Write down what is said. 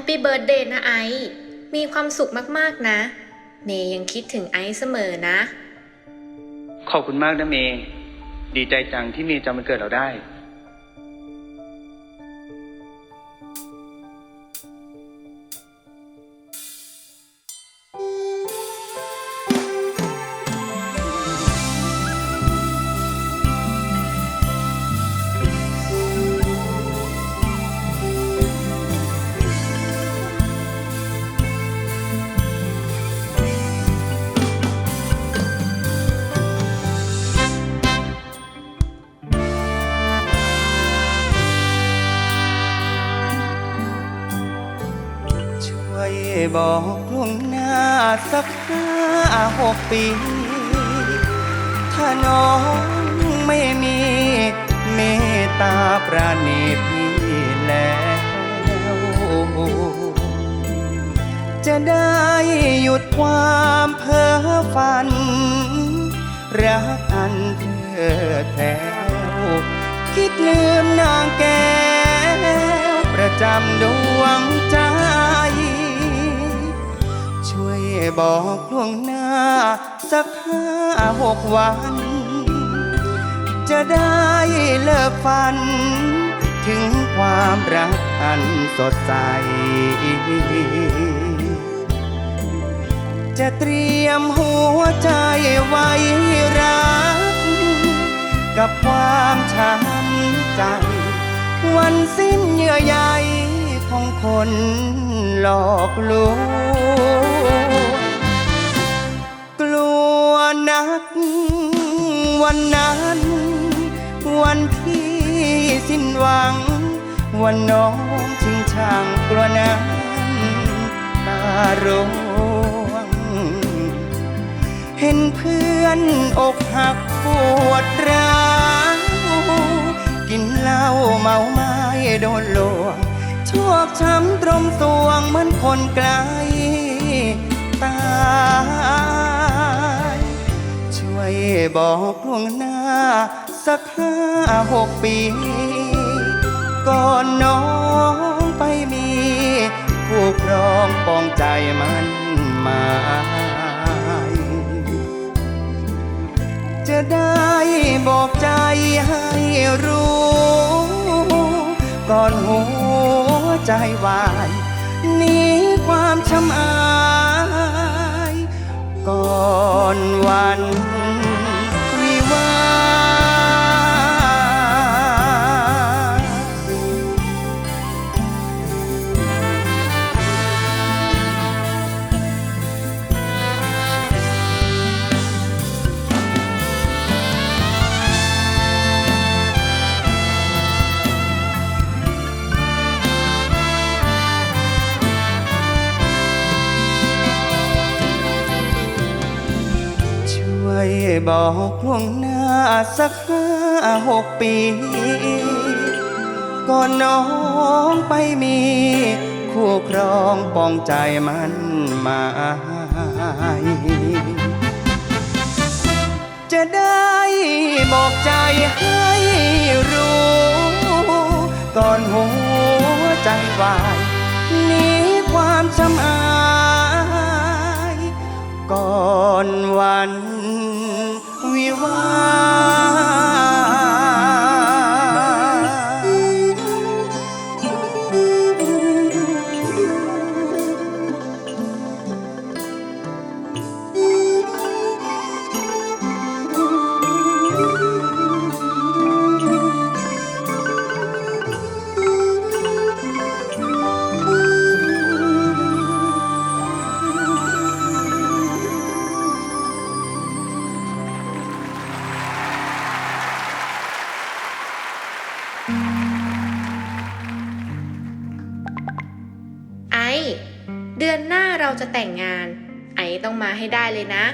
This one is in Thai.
ปปี้เบิร์ดเดย์นะไอซ์มีความสุขมากๆนะ เมย์ยังคิดถึงไอซ์เสมอนะ ขอบคุณมากนะเมย์ดีใจจังที่เมย์จำมันเกิดเราได้ บอกล่วงหน้าสักห้าหกปี ถ้าน้องไม่มีเมตตาประณีพี่แล้วจะได้หยุดความเพ้อฝัน รักอันเธอแท้วคิดลืมนางแก้ว ประจำดวงใจ บอกล่วงหน้า สักห้าหกวัน จะได้เลิกฝัน ถึงความรักอันสดใส จะเตรียมหัวใจไว้รัก กับความช้ำใจ วันสิ้นเยื่อใยของคนหลอกลวง หวัง วันน้องชิงช่างกลัวน้ำตาร่วง เห็นเพื่อนอกหักปวดร้าวกินเหล้าเมาไม้โดนลวงชอกช้ำตรมสวงเหมือนคนไกลตายช่วยบอกล่วงหน้าสักห้าหกปี ก่อนน้องไปมีผู้ครองปองใจมันหมายจะได้บอกใจให้รู้ ก่อนหัวใจวายหนี้ความช้ำอาย ก่อนวัน บอกล่วงหน้าสักห้าหกปี ก่อนน้องไปมี คู่ครองปองใจมันหมายจะได้บอกใจให้รู้ ก่อนหัวใจวายหนี้ความช้ำ เราจะแต่งงาน ไอซ์ต้องมาให้ได้เลยนะ